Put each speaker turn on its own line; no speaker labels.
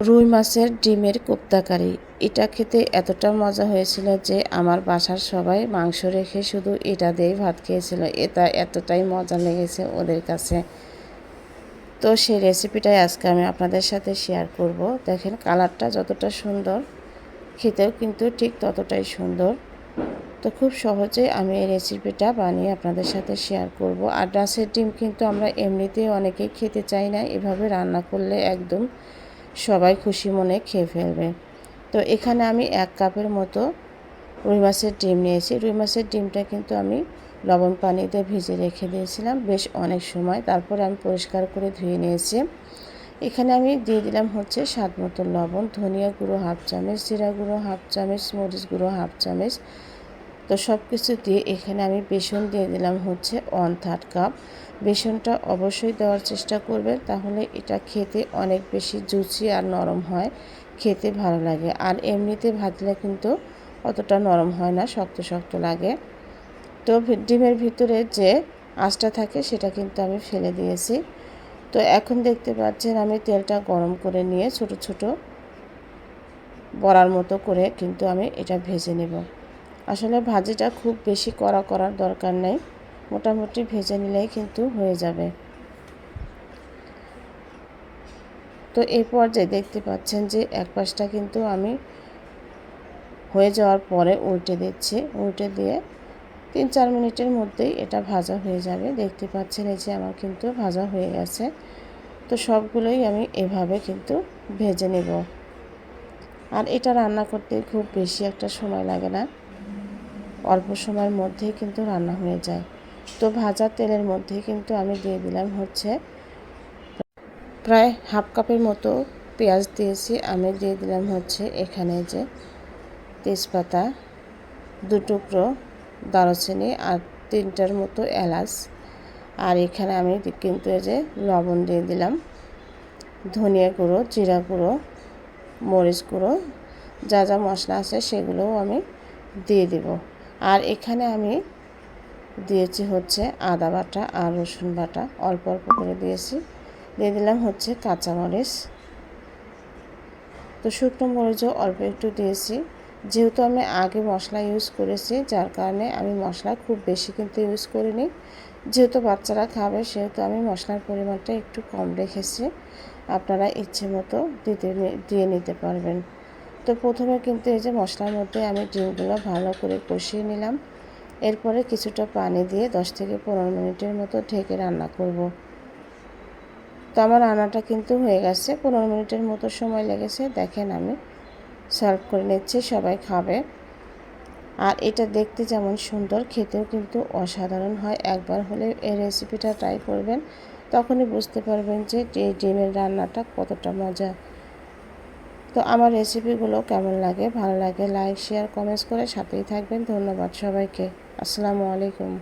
রুই মাছের ডিমের কোপ্তাকারি। এটা খেতে এতটা মজা হয়েছিল যে আমার বাসার সবাই মাংস রেখে শুধু এটা দিয়েই ভাত খেয়েছিল। এটা এতটাই মজা লেগেছে ওদের কাছে। তো সেই রেসিপিটাই আজকে আমি আপনাদের সাথে শেয়ার করব। দেখেন কালারটা যতটা সুন্দর, খেতেও কিন্তু ঠিক ততটাই সুন্দর। তো খুব সহজে আমি এই রেসিপিটা বানিয়ে আপনাদের সাথে শেয়ার করব। আর ডাসের ডিম কিন্তু আমরা এমনিতেই অনেকেই খেতে চাই না, এভাবে রান্না করলে একদম সবাই খুশি মনে খেয়ে ফেলবে। তো এখানে আমি এক কাপের মতো রুই মাছের ডিম নিয়েছি। রুই মাছের ডিমটা কিন্তু আমি লবণ পানিতে ভিজে রেখে দিয়েছিলাম বেশ অনেক সময়। তারপরে আমি পরিষ্কার করে ধুয়ে নিয়েছি। এখানে আমি দিয়ে দিলাম হচ্ছে স্বাদ মতো লবণ, ধনিয়া গুঁড়ো, হাফ চামচ, জিরা গুঁড়ো, হাফ চামচ, মরিচ গুঁড়ো, হাফ চামচ তো সব কিছু দিয়ে এখানে আমি বেসন দিয়ে দিলাম হচ্ছে ওয়ান থার্ড কাপ বেসনটা অবশ্যই দেওয়ার চেষ্টা করবেন, তাহলে এটা খেতে অনেক বেশি জুচি আর নরম হয়, খেতে ভালো লাগে। আর এমনিতে ভাজলে কিন্তু অতটা নরম হয় না, শক্ত শক্ত লাগে। তো ডিমের ভিতরে যে আঁচটা থাকে সেটা কিন্তু আমি ফেলে দিয়েছি। তো এখন দেখতে পাচ্ছেন আমি তেলটা গরম করে নিয়ে ছোট ছোট বড়ার মতো করে কিন্তু আমি এটা ভেজে নেব। আসলে ভাজিটা খুব বেশি কড়া করার দরকার নেই। মোটামুটি ভেজে নিলেই কিন্তু হয়ে যাবে। তো এই পর্যায়ে দেখতে পাচ্ছেন যে এক পাশটা কিন্তু আমি হয়ে যাওয়ার পরে উল্টে দিচ্ছি। উল্টে দিয়ে তিন চার মিনিটের মধ্যেই এটা ভাজা হয়ে যাবে। দেখতে পাচ্ছেন এই যে আমার কিন্তু ভাজা হয়ে গেছে। তো সবগুলোই আমি এভাবে কিন্তু ভেজে নেব। আর এটা রান্না করতে খুব বেশি একটা সময় লাগে না। অল্প সময়ের মধ্যেই কিন্তু রান্না হয়ে যায়। তো ভাজা তেলের মধ্যে কিন্তু আমি দিয়ে দিলাম হচ্ছে প্রায় হাফ কাপের মতো পেঁয়াজ দিয়েছি। আমি দিয়ে দিলাম হচ্ছে এখানে যে তেজপাতা, দু টুকরো দারুচিনি আর তিনটার মতো এলাচ। আর এখানে আমি কিন্তু এই যে লবণ দিয়ে দিলাম, ধনিয়া গুঁড়ো, জিরা গুঁড়ো, মরিচ গুঁড়ো, যা যা মশলা আছে সেগুলোও আমি দিয়ে দেব। আর এখানে আমি দিয়েছি হচ্ছে আদা বাটা আর রসুন বাটা। অল্প অল্প করে দিয়েছি। দিয়ে দিলাম হচ্ছে কাঁচামরিচ। তো শুকনো মরিচও অল্প একটু দিয়েছি। যেহেতু আমি আগে মশলা ইউজ করেছি, যার কারণে আমি মশলা খুব বেশি কিন্তু ইউজ করিনি। যেহেতু বাচ্চারা খাবে, সেহেতু আমি মশলার পরিমাণটা একটু কম রেখেছি। আপনারা ইচ্ছে মতো দিতে দিয়ে নিতে পারবেন। তো প্রথমে কিন্তু এই যে মশলার মধ্যে আমি ডিমগুলো ভালো করে কষিয়ে নিলাম। এরপরে কিছুটা পানি দিয়ে দশ থেকে পনেরো মিনিটের মতো ঢেকে রান্না করব। তো আমার রান্নাটা কিন্তু হয়ে গেছে। পনেরো মিনিটের মতো সময় লেগেছে। দেখেন আমি সার্ভ করে নিচ্ছি, সবাই খাবে। আর এটা দেখতে যেমন সুন্দর, খেতেও কিন্তু অসাধারণ হয়। একবার হলে এই রেসিপিটা ট্রাই করবেন, তখনই বুঝতে পারবেন যে এই ডিমের রান্নাটা কতটা মজা। তো আমার রেসিপিগুলো কেমন লাগে? ভালো লাগে লাইক শেয়ার কমেন্টস করে সাথেই থাকবেন। ধন্যবাদ সবাইকে। আসসালামু আলাইকুম।